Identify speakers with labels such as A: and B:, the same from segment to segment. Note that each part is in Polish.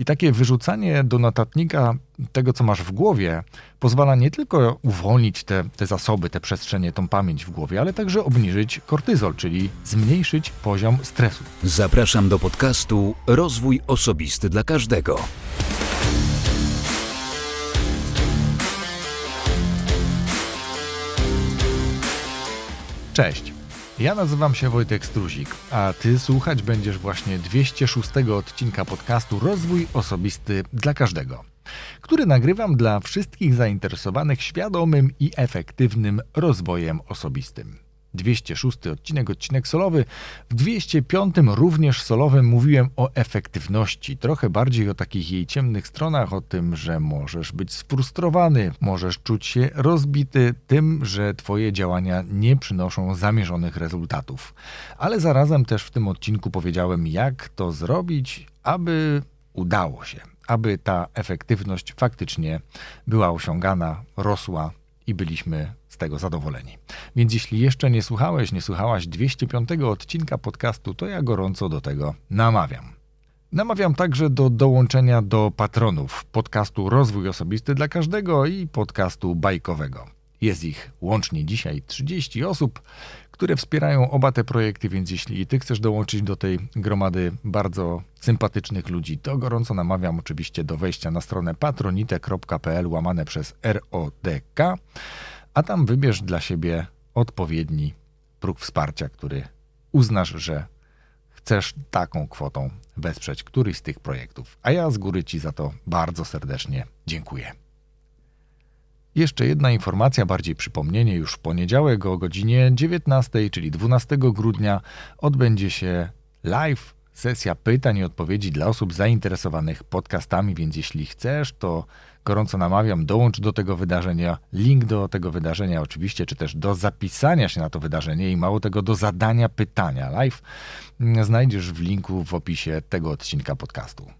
A: I takie wyrzucanie do notatnika tego, co masz w głowie, pozwala nie tylko uwolnić te, te zasoby, te przestrzenie, tą pamięć w głowie, ale także obniżyć kortyzol, czyli zmniejszyć poziom stresu.
B: Zapraszam do podcastu Rozwój Osobisty dla Każdego.
A: Cześć. Ja nazywam się Wojtek Struzik, a ty słuchać będziesz właśnie 206 odcinka podcastu Rozwój Osobisty dla Każdego, który nagrywam dla wszystkich zainteresowanych świadomym i efektywnym rozwojem osobistym. 206 odcinek, odcinek solowy. W 205 również solowym mówiłem o efektywności, trochę bardziej o takich jej ciemnych stronach, o tym, że możesz być sfrustrowany, możesz czuć się rozbity tym, że twoje działania nie przynoszą zamierzonych rezultatów. Ale zarazem też w tym odcinku powiedziałem, jak to zrobić, aby udało się, aby ta efektywność faktycznie była osiągana, rosła i byliśmy z tego zadowoleni. Więc jeśli jeszcze nie słuchałeś, nie słuchałaś 205 odcinka podcastu, to ja gorąco do tego namawiam. Namawiam także do dołączenia do patronów podcastu Rozwój Osobisty dla Każdego i podcastu bajkowego. Jest ich łącznie dzisiaj 30 osób, które wspierają oba te projekty, więc jeśli ty chcesz dołączyć do tej gromady bardzo sympatycznych ludzi, to gorąco namawiam oczywiście do wejścia na stronę patronite.pl łamane przez RODK, a tam wybierz dla siebie odpowiedni próg wsparcia, który uznasz, że chcesz taką kwotą wesprzeć któryś z tych projektów. A ja z góry Ci za to bardzo serdecznie dziękuję. Jeszcze jedna informacja, bardziej przypomnienie, już w poniedziałek o godzinie 19, czyli 12 grudnia, odbędzie się live sesja pytań i odpowiedzi dla osób zainteresowanych podcastami, więc jeśli chcesz, to gorąco namawiam, dołącz do tego wydarzenia. Link do tego wydarzenia oczywiście, czy też do zapisania się na to wydarzenie i mało tego do zadania pytania live znajdziesz w linku w opisie tego odcinka podcastu.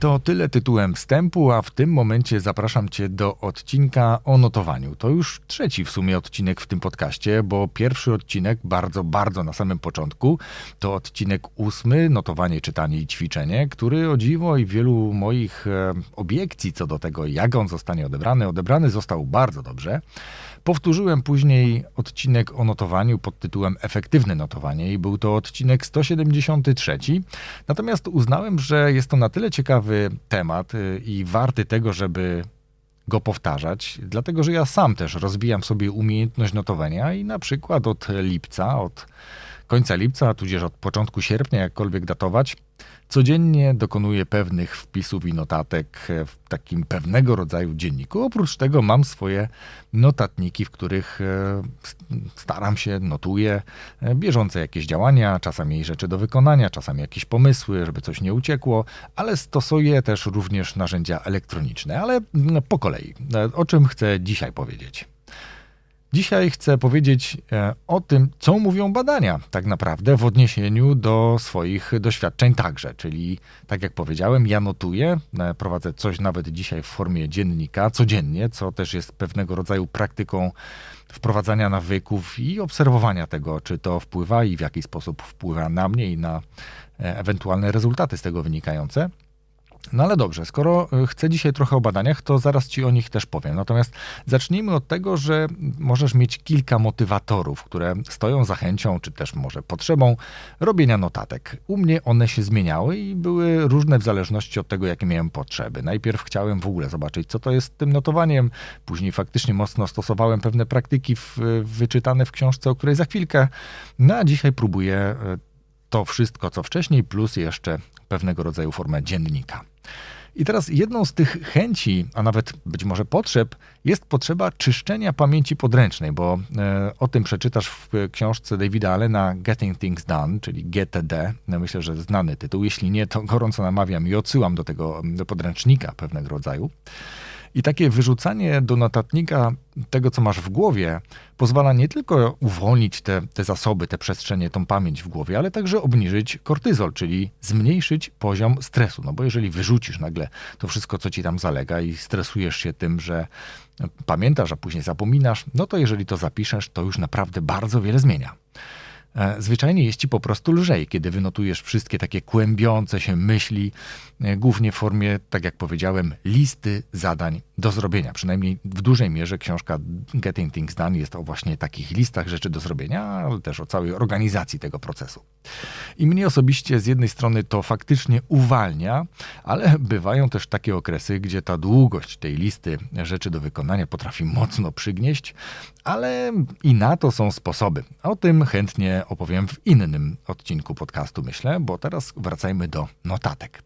A: To tyle tytułem wstępu, a w tym momencie zapraszam Cię do odcinka o notowaniu. To już trzeci w sumie odcinek w tym podcaście, bo pierwszy odcinek, bardzo, bardzo na samym początku, to odcinek ósmy, notowanie, czytanie i ćwiczenie, który o dziwo i wielu moich e, obiekcji co do tego, jak on zostanie odebrany, odebrany został bardzo dobrze. Powtórzyłem później odcinek o notowaniu pod tytułem Efektywne notowanie i był to odcinek 173. Natomiast uznałem, że jest to na tyle ciekawy temat y, i warty tego, żeby go powtarzać, dlatego że ja sam też rozwijam sobie umiejętność notowania i na przykład od lipca, od końca lipca, tudzież od początku sierpnia, jakkolwiek datować, Codziennie dokonuję pewnych wpisów i notatek w takim pewnego rodzaju dzienniku. Oprócz tego mam swoje notatniki, w których e, staram się, notuję e, bieżące jakieś działania, czasami rzeczy do wykonania, czasami jakieś pomysły, żeby coś nie uciekło, ale stosuję też również narzędzia elektroniczne. Ale po kolei, e, o czym chcę dzisiaj powiedzieć. Dzisiaj chcę powiedzieć e, o tym, co mówią badania tak naprawdę w odniesieniu do swoich doświadczeń także. Czyli, tak jak powiedziałem, ja notuję, e, prowadzę coś nawet dzisiaj w formie dziennika codziennie, co też jest pewnego rodzaju praktyką wprowadzania nawyków i obserwowania tego, czy to wpływa i w jaki sposób wpływa na mnie i na e, ewentualne rezultaty z tego wynikające. No ale dobrze, skoro y, chcę dzisiaj trochę o badaniach, to zaraz Ci o nich też powiem. Natomiast zacznijmy od tego, że możesz mieć kilka motywatorów, które stoją za chęcią, czy też może potrzebą robienia notatek. U mnie one się zmieniały i były różne w zależności od tego, jakie miałem potrzeby. Najpierw chciałem w ogóle zobaczyć, co to jest tym notowaniem, później faktycznie mocno stosowałem pewne praktyki w, wyczytane w książce, o której za chwilkę. No a dzisiaj próbuję y, to wszystko, co wcześniej, plus jeszcze pewnego rodzaju formę dziennika. I teraz jedną z tych chęci, a nawet być może potrzeb, jest potrzeba czyszczenia pamięci podręcznej, bo e, o tym przeczytasz w książce Davida Allena Getting Things Done, czyli GTD. No myślę, że znany tytuł. Jeśli nie, to gorąco namawiam i odsyłam do tego do podręcznika pewnego rodzaju. I takie wyrzucanie do notatnika tego, co masz w głowie, pozwala nie tylko uwolnić te, te zasoby, te przestrzenie, tą pamięć w głowie, ale także obniżyć kortyzol, czyli zmniejszyć poziom stresu. No bo jeżeli wyrzucisz nagle to wszystko, co ci tam zalega i stresujesz się tym, że pamiętasz, a później zapominasz, no to jeżeli to zapiszesz, to już naprawdę bardzo wiele zmienia. E, Zwyczajnie jest ci po prostu lżej, kiedy wynotujesz wszystkie takie kłębiące się myśli, e, głównie w formie, tak jak powiedziałem, listy zadań do zrobienia. Przynajmniej w dużej mierze książka Getting Things Done jest o właśnie takich listach rzeczy do zrobienia, ale też o całej organizacji tego procesu. I mnie osobiście z jednej strony to faktycznie uwalnia, ale bywają też takie okresy, gdzie ta długość tej listy rzeczy do wykonania potrafi mocno przygnieść, ale i na to są sposoby. O tym chętnie opowiem w innym odcinku podcastu, myślę, bo teraz wracajmy do notatek.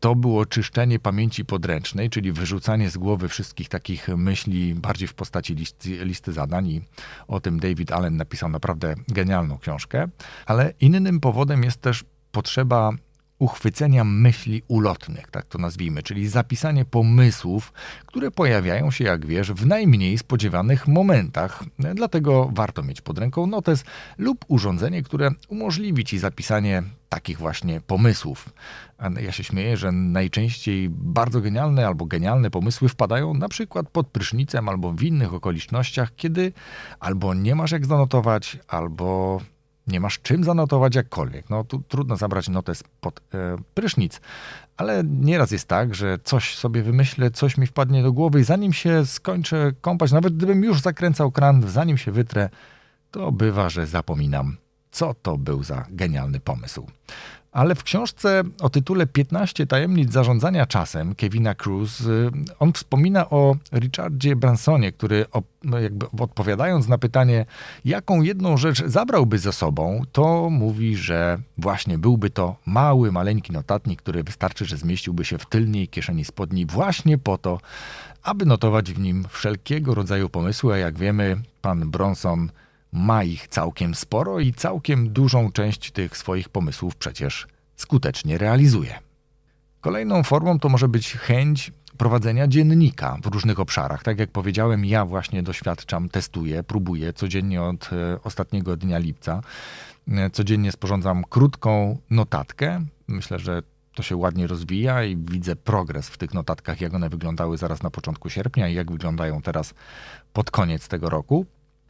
A: To było czyszczenie pamięci podręcznej, czyli wyrzucanie z głowy wszystkich takich myśli bardziej w postaci listy, listy zadań. I o tym David Allen napisał naprawdę genialną książkę. Ale innym powodem jest też potrzeba uchwycenia myśli ulotnych, tak to nazwijmy, czyli zapisanie pomysłów, które pojawiają się, jak wiesz, w najmniej spodziewanych momentach. Dlatego warto mieć pod ręką notes lub urządzenie, które umożliwi ci zapisanie takich właśnie pomysłów. Ja się śmieję, że najczęściej bardzo genialne albo genialne pomysły wpadają na przykład pod prysznicem albo w innych okolicznościach, kiedy albo nie masz jak zanotować, albo nie masz czym zanotować jakkolwiek. No tu trudno zabrać notes pod e, prysznic, ale nieraz jest tak, że coś sobie wymyślę, coś mi wpadnie do głowy i zanim się skończę kąpać, nawet gdybym już zakręcał kran, zanim się wytrę, to bywa, że zapominam, co to był za genialny pomysł. Ale w książce o tytule 15 tajemnic zarządzania czasem Kevina Cruz y, on wspomina o Richardzie Bransonie, który no jakby odpowiadając na pytanie, jaką jedną rzecz zabrałby ze sobą, to mówi, że właśnie byłby to mały, maleńki notatnik, który wystarczy, że zmieściłby się w tylnej kieszeni spodni właśnie po to, aby notować w nim wszelkiego rodzaju pomysły, a jak wiemy, pan Bronson ma ich całkiem sporo i całkiem dużą część tych swoich pomysłów przecież skutecznie realizuje. Kolejną formą to może być chęć prowadzenia dziennika w różnych obszarach. Tak jak powiedziałem, ja właśnie doświadczam, testuję, próbuję codziennie od e, ostatniego dnia lipca. E, Codziennie sporządzam krótką notatkę. Myślę, że to się ładnie rozwija i widzę progres w tych notatkach, jak one wyglądały zaraz na początku sierpnia i jak wyglądają teraz pod koniec tego roku.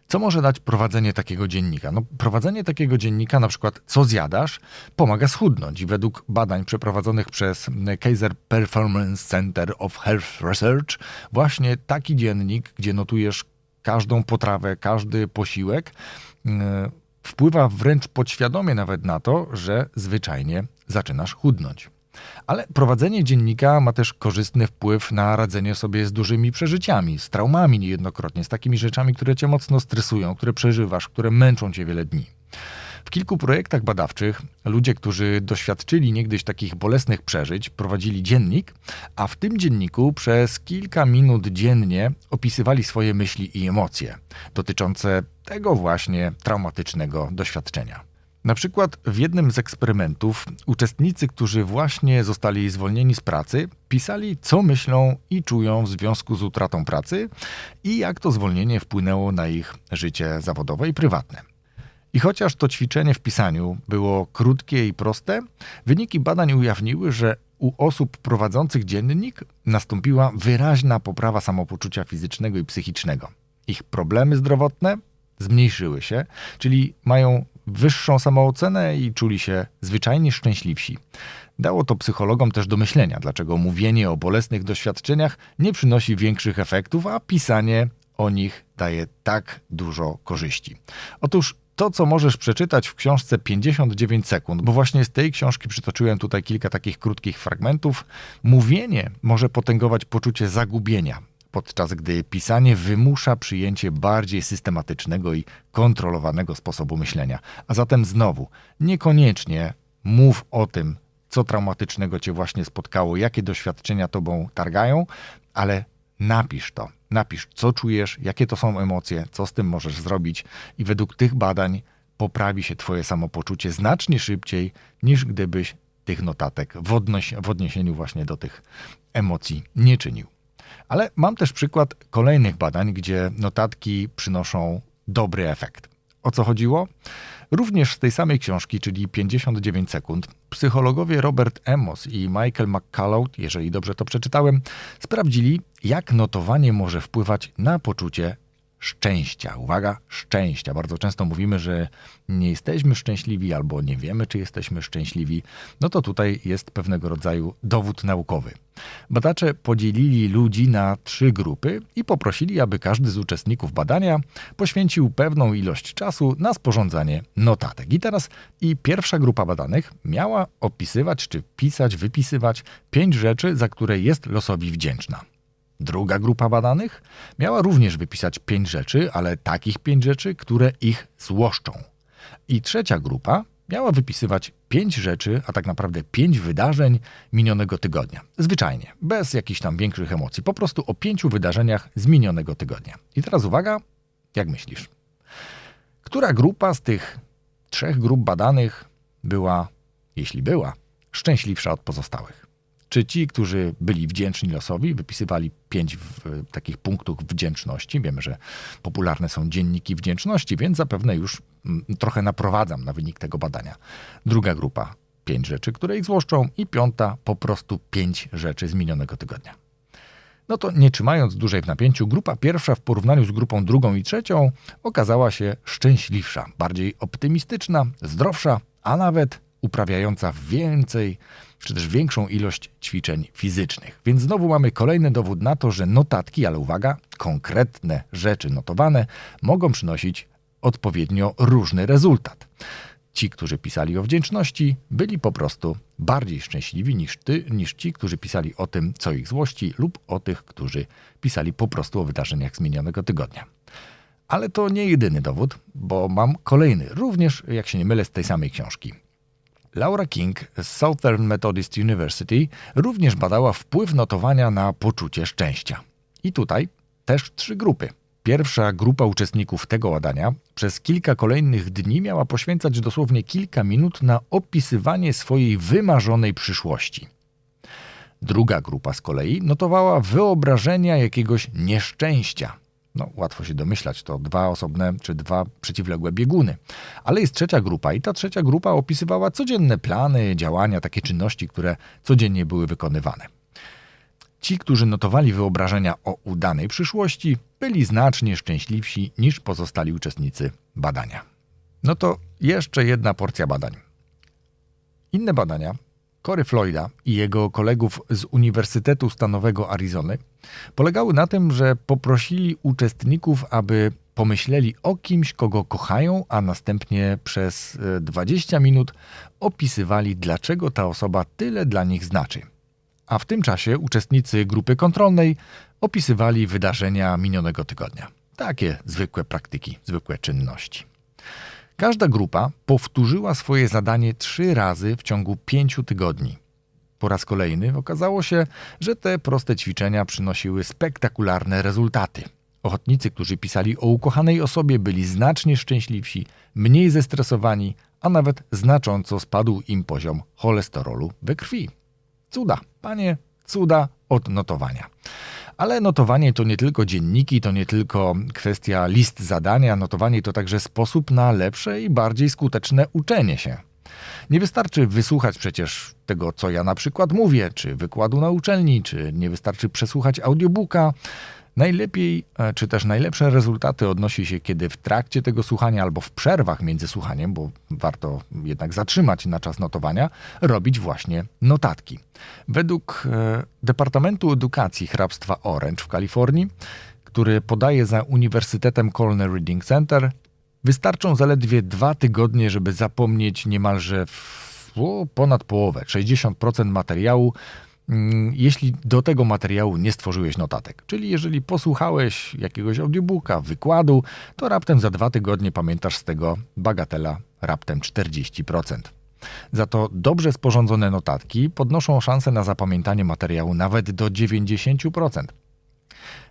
A: Co może dać prowadzenie takiego dziennika? No, prowadzenie takiego dziennika, na przykład co zjadasz, pomaga schudnąć. I według badań przeprowadzonych przez Kaiser Performance Center of Health Research, właśnie taki dziennik, gdzie notujesz każdą potrawę, każdy posiłek, yy, wpływa wręcz podświadomie nawet na to, że zwyczajnie zaczynasz chudnąć. Ale prowadzenie dziennika ma też korzystny wpływ na radzenie sobie z dużymi przeżyciami, z traumami niejednokrotnie, z takimi rzeczami, które cię mocno stresują, które przeżywasz, które męczą cię wiele dni. W kilku projektach badawczych ludzie, którzy doświadczyli niegdyś takich bolesnych przeżyć, prowadzili dziennik, a w tym dzienniku przez kilka minut dziennie opisywali swoje myśli i emocje dotyczące tego właśnie traumatycznego doświadczenia. Na przykład w jednym z eksperymentów uczestnicy, którzy właśnie zostali zwolnieni z pracy, pisali, co myślą i czują w związku z utratą pracy i jak to zwolnienie wpłynęło na ich życie zawodowe i prywatne. I chociaż to ćwiczenie w pisaniu było krótkie i proste, wyniki badań ujawniły, że u osób prowadzących dziennik nastąpiła wyraźna poprawa samopoczucia fizycznego i psychicznego. Ich problemy zdrowotne zmniejszyły się, czyli mają wyższą samoocenę i czuli się zwyczajnie szczęśliwsi. Dało to psychologom też do myślenia, dlaczego mówienie o bolesnych doświadczeniach nie przynosi większych efektów, a pisanie o nich daje tak dużo korzyści. Otóż to, co możesz przeczytać w książce 59 sekund, bo właśnie z tej książki przytoczyłem tutaj kilka takich krótkich fragmentów, mówienie może potęgować poczucie zagubienia, podczas gdy pisanie wymusza przyjęcie bardziej systematycznego i kontrolowanego sposobu myślenia. A zatem znowu, niekoniecznie mów o tym, co traumatycznego cię właśnie spotkało, jakie doświadczenia tobą targają, ale napisz to. Napisz, co czujesz, jakie to są emocje, co z tym możesz zrobić, i według tych badań poprawi się Twoje samopoczucie znacznie szybciej, niż gdybyś tych notatek w, odnoś- w odniesieniu właśnie do tych emocji nie czynił. Ale mam też przykład kolejnych badań, gdzie notatki przynoszą dobry efekt. O co chodziło? Również z tej samej książki, czyli 59 sekund, psychologowie Robert Emmons i Michael McCullough, jeżeli dobrze to przeczytałem, sprawdzili, jak notowanie może wpływać na poczucie szczęścia. Uwaga, szczęścia. Bardzo często mówimy, że nie jesteśmy szczęśliwi albo nie wiemy, czy jesteśmy szczęśliwi. No to tutaj jest pewnego rodzaju dowód naukowy. Badacze podzielili ludzi na trzy grupy i poprosili, aby każdy z uczestników badania poświęcił pewną ilość czasu na sporządzanie notatek. I teraz i pierwsza grupa badanych miała opisywać, czy pisać, wypisywać pięć rzeczy, za które jest losowi wdzięczna. Druga grupa badanych miała również wypisać pięć rzeczy, ale takich pięć rzeczy, które ich złoszczą. I trzecia grupa miała wypisywać pięć rzeczy, a tak naprawdę pięć wydarzeń minionego tygodnia. Zwyczajnie, bez jakichś tam większych emocji, po prostu o pięciu wydarzeniach z minionego tygodnia. I teraz uwaga, jak myślisz? Która grupa z tych trzech grup badanych była, jeśli była, szczęśliwsza od pozostałych? Czy ci, którzy byli wdzięczni losowi, wypisywali pięć takich punktów wdzięczności? Wiemy, że popularne są dzienniki wdzięczności, więc zapewne już mm, trochę naprowadzam na wynik tego badania. Druga grupa pięć rzeczy, które ich złoszczą, i piąta po prostu pięć rzeczy z minionego tygodnia. No to nie trzymając dłużej w napięciu, grupa pierwsza w porównaniu z grupą drugą i trzecią okazała się szczęśliwsza, bardziej optymistyczna, zdrowsza, a nawet uprawiająca więcej czy też większą ilość ćwiczeń fizycznych. Więc znowu mamy kolejny dowód na to, że notatki, ale uwaga, konkretne rzeczy notowane mogą przynosić odpowiednio różny rezultat. Ci, którzy pisali o wdzięczności, byli po prostu bardziej szczęśliwi niż ty, niż ci, którzy pisali o tym, co ich złości, lub o tych, którzy pisali po prostu o wydarzeniach z minionego tygodnia. Ale to nie jedyny dowód, bo mam kolejny, również, jak się nie mylę, z tej samej książki. Laura King z Southern Methodist University również badała wpływ notowania na poczucie szczęścia. I tutaj też trzy grupy. Pierwsza grupa uczestników tego badania przez kilka kolejnych dni miała poświęcać dosłownie kilka minut na opisywanie swojej wymarzonej przyszłości. Druga grupa z kolei notowała wyobrażenia jakiegoś nieszczęścia. No, łatwo się domyślać, to dwa osobne czy dwa przeciwległe bieguny. Ale jest trzecia grupa i ta trzecia grupa opisywała codzienne plany, działania, takie czynności, które codziennie były wykonywane. Ci, którzy notowali wyobrażenia o udanej przyszłości, byli znacznie szczęśliwsi niż pozostali uczestnicy badania. No to jeszcze jedna porcja badań. Inne badania Cory Floyda i jego kolegów z Uniwersytetu Stanowego Arizony polegały na tym, że poprosili uczestników, aby pomyśleli o kimś, kogo kochają, a następnie przez e, 20 minut opisywali, dlaczego ta osoba tyle dla nich znaczy. A w tym czasie uczestnicy grupy kontrolnej opisywali wydarzenia minionego tygodnia. Takie zwykłe praktyki, zwykłe czynności. Każda grupa powtórzyła swoje zadanie trzy razy w ciągu pięciu tygodni. Po raz kolejny okazało się, że te proste ćwiczenia przynosiły spektakularne rezultaty. Ochotnicy, którzy pisali o ukochanej osobie, byli znacznie szczęśliwsi, mniej zestresowani, a nawet znacząco spadł im poziom cholesterolu we krwi. Cuda, panie, cuda od notowania. Ale notowanie to nie tylko dzienniki, to nie tylko kwestia list zadania, notowanie to także sposób na lepsze i bardziej skuteczne uczenie się. Nie wystarczy wysłuchać przecież tego, co ja na przykład mówię, czy wykładu na uczelni, czy nie wystarczy przesłuchać audiobooka. Najlepiej, e, czy też najlepsze rezultaty odnosi się, kiedy w trakcie tego słuchania albo w przerwach między słuchaniem, bo warto jednak zatrzymać na czas notowania, robić właśnie notatki. Według e, Departamentu Edukacji hrabstwa Orange w Kalifornii, który podaje za Uniwersytetem Cornell Reading Center, wystarczą zaledwie dwa tygodnie, żeby zapomnieć niemalże w, o, ponad połowę, 60% materiału, jeśli do tego materiału nie stworzyłeś notatek. Czyli jeżeli posłuchałeś jakiegoś audiobooka, wykładu, to raptem za dwa tygodnie pamiętasz z tego bagatela raptem 40%. Za to dobrze sporządzone notatki podnoszą szanse na zapamiętanie materiału nawet do 90%.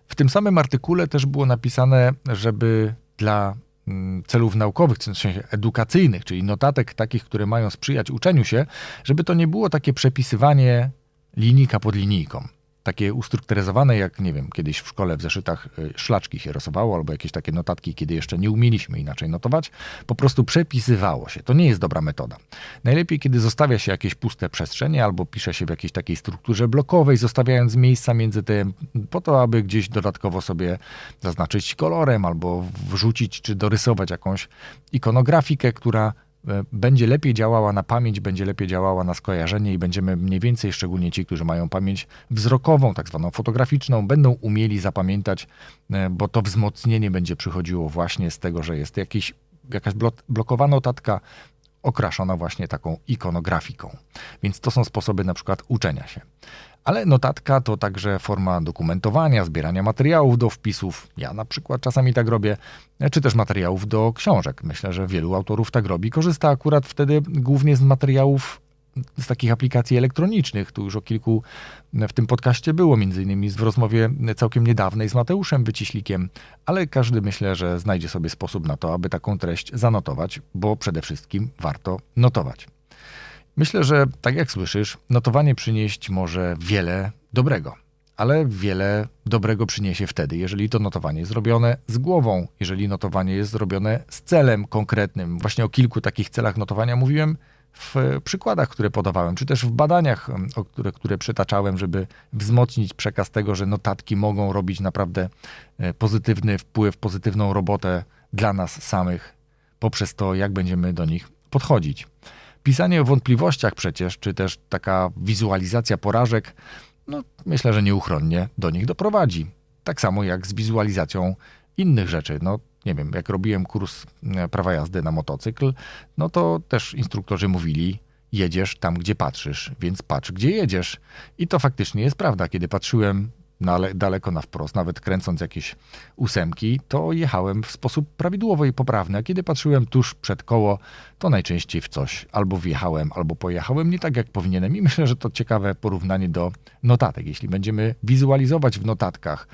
A: W tym samym artykule też było napisane, żeby dla mm, celów naukowych, w sensie edukacyjnych, czyli notatek takich, które mają sprzyjać uczeniu się, żeby to nie było takie przepisywanie linijka pod linijką. takie ustrukturyzowane, jak nie wiem, kiedyś w szkole w zeszytach y, szlaczki się rysowało, albo jakieś takie notatki, kiedy jeszcze nie umieliśmy inaczej notować, po prostu przepisywało się. To nie jest dobra metoda. Najlepiej, kiedy zostawia się jakieś puste przestrzenie, albo pisze się w jakiejś takiej strukturze blokowej, zostawiając miejsca między tym, po to, aby gdzieś dodatkowo sobie zaznaczyć kolorem, albo wrzucić czy dorysować jakąś ikonografikę, która będzie lepiej działała na pamięć, będzie lepiej działała na skojarzenie i będziemy mniej więcej, szczególnie ci, którzy mają pamięć wzrokową, tak zwaną fotograficzną, będą umieli zapamiętać, e, bo to wzmocnienie będzie przychodziło właśnie z tego, że jest jakiś, jakaś blo- blokowana notatka okraszona właśnie taką ikonografiką. Więc to są sposoby na przykład uczenia się. Ale notatka to także forma dokumentowania, zbierania materiałów do wpisów. Ja na przykład czasami tak robię, czy też materiałów do książek. Myślę, że wielu autorów tak robi. Korzysta akurat wtedy głównie z materiałów z takich aplikacji elektronicznych. Tu już o kilku w tym podcaście było, między innymi w rozmowie całkiem niedawnej z Mateuszem Wyciślikiem, ale każdy myślę, że znajdzie sobie sposób na to, aby taką treść zanotować, bo przede wszystkim warto notować. Myślę, że tak jak słyszysz, notowanie przynieść może wiele dobrego, ale wiele dobrego przyniesie wtedy, jeżeli to notowanie jest zrobione z głową, jeżeli notowanie jest zrobione z celem konkretnym. Właśnie o kilku takich celach notowania mówiłem w przykładach, które podawałem, czy też w badaniach, które, które przytaczałem, żeby wzmocnić przekaz tego, że notatki mogą robić naprawdę e, pozytywny wpływ, pozytywną robotę dla nas samych poprzez to, jak będziemy do nich podchodzić. Pisanie o wątpliwościach przecież, czy też taka wizualizacja porażek, no myślę, że nieuchronnie do nich doprowadzi. Tak samo jak z wizualizacją innych rzeczy. No nie wiem, jak robiłem kurs e, prawa jazdy na motocykl, no to też instruktorzy mówili, jedziesz tam, gdzie patrzysz, więc patrz, gdzie jedziesz. I to faktycznie jest prawda. Kiedy patrzyłem daleko na wprost, nawet kręcąc jakieś ósemki, to jechałem w sposób prawidłowy i poprawny. A kiedy patrzyłem tuż przed koło, to najczęściej w coś albo wjechałem, albo pojechałem nie tak, jak powinienem. I myślę, że to ciekawe porównanie do notatek. Jeśli będziemy wizualizować w notatkach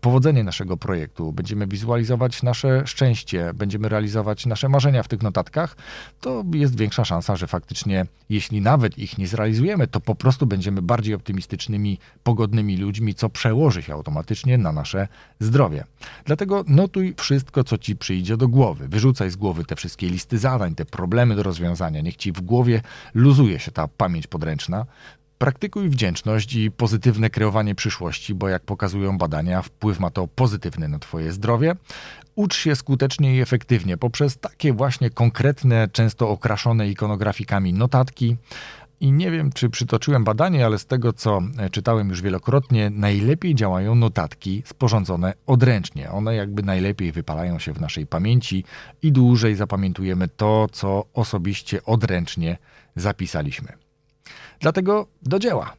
A: powodzenie naszego projektu, będziemy wizualizować nasze szczęście, będziemy realizować nasze marzenia w tych notatkach, to jest większa szansa, że faktycznie, jeśli nawet ich nie zrealizujemy, to po prostu będziemy bardziej optymistycznymi, pogodnymi ludźmi, co przełoży się automatycznie na nasze zdrowie. Dlatego notuj wszystko, co ci przyjdzie do głowy. Wyrzucaj z głowy te wszystkie listy zadań, te problemy do rozwiązania. Niech ci w głowie luzuje się ta pamięć podręczna. Praktykuj wdzięczność i pozytywne kreowanie przyszłości, bo jak pokazują badania, wpływ ma to pozytywny na Twoje zdrowie. Ucz się skutecznie i efektywnie poprzez takie właśnie konkretne, często okraszone ikonografikami notatki. I nie wiem, czy przytoczyłem badanie, ale z tego, co e, czytałem już wielokrotnie, najlepiej działają notatki sporządzone odręcznie. One jakby najlepiej wypalają się w naszej pamięci i dłużej zapamiętujemy to, co osobiście odręcznie zapisaliśmy. Dlatego do dzieła.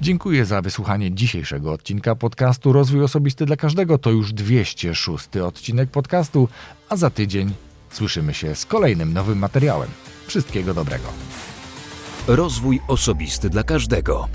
A: Dziękuję za wysłuchanie dzisiejszego odcinka podcastu Rozwój Osobisty dla Każdego. To już 206 odcinek podcastu, a za tydzień słyszymy się z kolejnym nowym materiałem. Wszystkiego dobrego.
B: Rozwój osobisty dla każdego.